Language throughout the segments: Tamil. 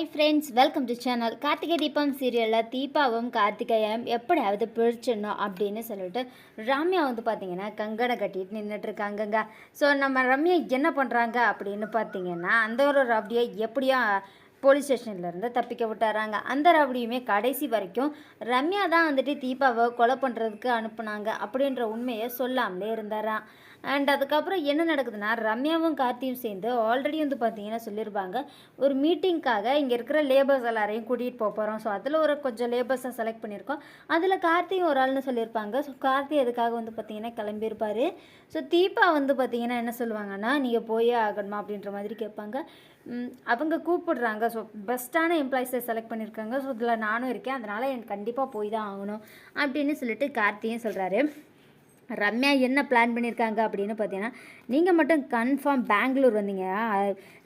Hi friends welcome to channel Karthigai Deepam சீரியலில் தீபாவும் கார்த்திகேயம் எப்படியாவது பிரிச்சிடணும் அப்படின்னு சொல்லிட்டு ரம்யா வந்து பார்த்தீங்கன்னா கங்கனை கட்டிட்டு நின்றுட்டுருக்காங்கங்க ஸோ நம்ம ரம்யா என்ன பண்ணுறாங்க அப்படின்னு பார்த்தீங்கன்னா அந்த ஒரு ரவுடியை எப்படியோ போலீஸ் ஸ்டேஷன்லேருந்து தப்பிக்க விட்டுறாங்க அந்த ரவுடியுமே கடைசி வரைக்கும் ரம்யா தான் வந்துட்டு தீபாவை கொலை பண்ணுறதுக்கு அனுப்புனாங்க அப்படின்ற உண்மையை சொல்லாமலே இருந்தாராம். அண்ட் அதுக்கப்புறம் என்ன நடக்குதுன்னா ரம்யாவும் கார்த்தியும் சேர்ந்து ஆல்ரெடி வந்து பார்த்தீங்கன்னா சொல்லியிருப்பாங்க ஒரு மீட்டிங்க்காக இங்கே இருக்கிற லேபர்ஸ் எல்லாரையும் கூட்டிகிட்டு போக போகிறோம் ஸோ அதில் ஒரு கொஞ்சம் லேபர்ஸை செலக்ட் பண்ணியிருக்கோம் அதில் கார்த்தியும் ஒரு ஆள்னு சொல்லியிருப்பாங்க ஸோ கார்த்தி அதுக்காக வந்து பார்த்தீங்கன்னா கிளம்பியிருப்பார். ஸோ தீபா வந்து பார்த்தீங்கன்னா என்ன சொல்லுவாங்கன்னா நீங்கள் போயே ஆகணுமா? அப்படின்ற மாதிரி கேட்பாங்க. அவங்க கூப்பிடுறாங்க. ஸோ பெஸ்ட்டான எம்ப்ளாயிஸை செலக்ட் பண்ணியிருக்காங்க ஸோ இதில் நானும் இருக்கேன். அதனால் எனக்கு கண்டிப்பாக போய் தான் ஆகணும் அப்படின்னு சொல்லிட்டு கார்த்தியும் சொல்கிறாரு ரம்யா என்ன பிளான் பண்ணியிருக்காங்க அப்படின்னு பார்த்தீங்கன்னா நீங்கள் மட்டும் கன்ஃபார்ம் பெங்களூர் வந்தீங்க.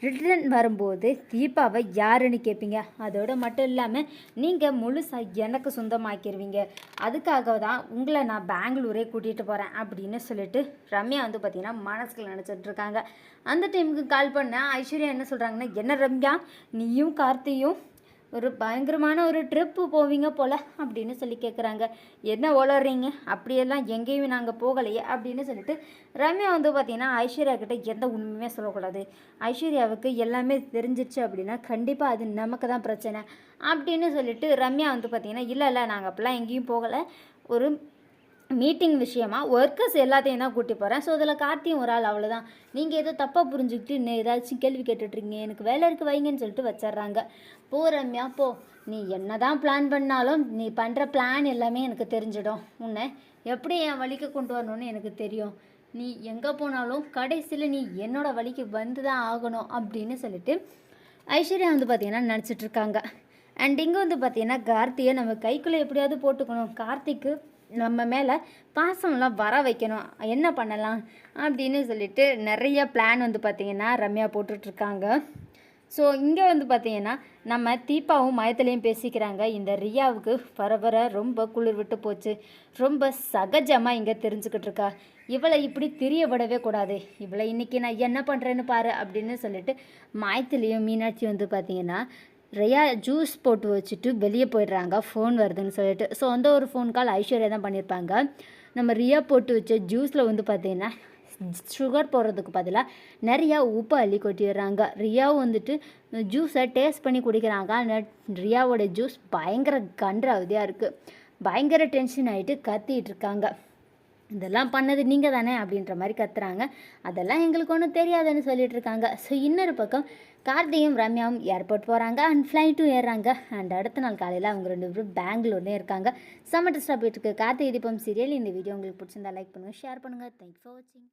ரிட்டர்ன் வரும்போது தீபாவை யாருன்னு கேட்பீங்க அதோட மட்டும் இல்லாமல் நீங்கள் முழுசாக எனக்கு சொந்தமாக்கிடுவீங்க அதுக்காக தான் உங்களை நான் பெங்களூரே கூட்டிகிட்டு போகிறேன் அப்படின்னு சொல்லிட்டு ரம்யா வந்து பார்த்தீங்கன்னா மனசுக்குள்ள நினச்சிட்டு இருக்காங்க. அந்த டைமுக்கு கால் பண்ண ஐஸ்வர்யா என்ன சொல்கிறாங்கன்னா என்ன ரம்யா? நீயும் கார்த்தியும் ஒரு பயங்கரமான ஒரு ட்ரிப்பு போவீங்க போல் அப்படின்னு சொல்லி கேட்குறாங்க என்ன உளறீங்க அப்படியெல்லாம் எங்கேயுமே நாங்கள் போகலையே அப்படின்னு சொல்லிட்டு ரம்யா வந்து பார்த்தீங்கன்னா ஐஸ்வர்யா கிட்டே எந்த உண்மையுமே சொல்லக்கூடாது. ஐஸ்வர்யாவுக்கு எல்லாமே தெரிஞ்சிச்சு அப்படின்னா கண்டிப்பாக அது நமக்கு தான் பிரச்சனை அப்படின்னு சொல்லிட்டு ரம்யா வந்து பார்த்தீங்கன்னா இல்லை இல்லை நாங்கள் அப்படிலாம் எங்கேயும் போகலை. ஒரு மீட்டிங் விஷயமா ஒர்க்கர்ஸ் எல்லாத்தையும் தான் கூட்டி போகிறேன் ஸோ இதில் கார்த்தியும் ஒரு ஆள் அவ்வளோதான் நீங்கள் ஏதோ தப்பாக புரிஞ்சுக்கிட்டு இன்னும் ஏதாச்சும் கேள்வி கேட்டுட்ருக்கீங்க. எனக்கு வேலை இருக்கு வைங்கன்னு சொல்லிட்டு வச்சிடுறாங்க போ ரம்யா போ. நீ என்ன தான் பிளான் பண்ணாலும் நீ பண்ணுற பிளான் எல்லாமே எனக்கு தெரிஞ்சிடும். உன்னை எப்படி என் வழிக்கு கொண்டு வரணும்னு எனக்கு தெரியும். நீ எங்கே போனாலும் கடைசியில் நீ என்னோட வழிக்கு வந்து தான் ஆகணும். அப்படின்னு சொல்லிட்டு ஐஸ்வர்யா வந்து பார்த்தீங்கன்னா நினச்சிட்ருக்காங்க. அண்ட் இங்கே வந்து பார்த்தீங்கன்னா கார்த்தியை நம்ம கைக்குள்ளே எப்படியாவது போட்டுக்கணும். கார்த்திக்கு நம்ம மேலே பாசம்லாம் வர வைக்கணும். என்ன பண்ணலாம் அப்படின்னு சொல்லிட்டு நிறைய பிளான் வந்து பார்த்திங்கன்னா ரம்யா போட்டுட்ருக்காங்க. ஸோ இங்கே வந்து பார்த்தீங்கன்னா நம்ம தீபாவும் மயத்துலேயும் பேசிக்கிறாங்க. இந்த ரியாவுக்கு வர வர ரொம்ப குளிர் விட்டு போச்சு. ரொம்ப சகஜமாக இங்கே தெரிஞ்சுக்கிட்டு இருக்கா. இவளை இப்படி தெரிய விடவே கூடாது. இவளை இன்றைக்கி நான் என்ன பண்ணுறேன்னு பாரு அப்படின்னு சொல்லிட்டு மயத்துலேயும் மீனாட்சி வந்து பார்த்திங்கன்னா ரியா ஜூஸ் போட்டு வச்சுட்டு வெளியே போயிடுறாங்க. ஃபோன் வருதுன்னு சொல்லிட்டு. ஸோ அந்த ஒரு ஃபோன் கால் ஐஸ்வர்யா தான் பண்ணியிருப்பாங்க. நம்ம ரியா போட்டு வச்ச ஜூஸில் வந்து பார்த்தீங்கன்னா சுகர் போடுறதுக்கு பதிலாக நிறையா உப்பு அள்ளி கொட்டிடுறாங்க. ரியாவும் வந்துட்டு ஜூஸை டேஸ்ட் பண்ணி குடிக்கிறாங்க. ஆனால் ரியாவோட ஜூஸ் பயங்கர கன்றாவதியாக இருக்குது பயங்கர டென்ஷன் ஆகிட்டு கத்திகிட்டு இருக்காங்க. இதெல்லாம் பண்ணது நீங்கள் தானே அப்படின்ற மாதிரி கத்துறாங்க. அதெல்லாம் எங்களுக்கு ஒன்றும் தெரியாதுன்னு சொல்லிட்டு இருக்காங்க. ஸோ இன்னொரு பக்கம் கார்த்தியும் ரம்யாவும் ஏர்போர்ட் போகிறாங்க அண்ட் ஃப்ளைட்டும் ஏறுறாங்க. அண்ட் அடுத்த நாள் காலையில் அவங்க ரெண்டு பேரும் பெங்களூர்லேயும் இருக்காங்க. சம்மர் டெஸ்ட்டாக போயிட்டு இருக்கு. கார்த்திகை தீபம் சீரியல் இந்த வீடியோ உங்களுக்கு பிடிச்சிருந்தா லைக் பண்ணுங்கள் ஷேர் பண்ணுங்கள் தேங்க்ஸ் ஃபார் வாட்சிங்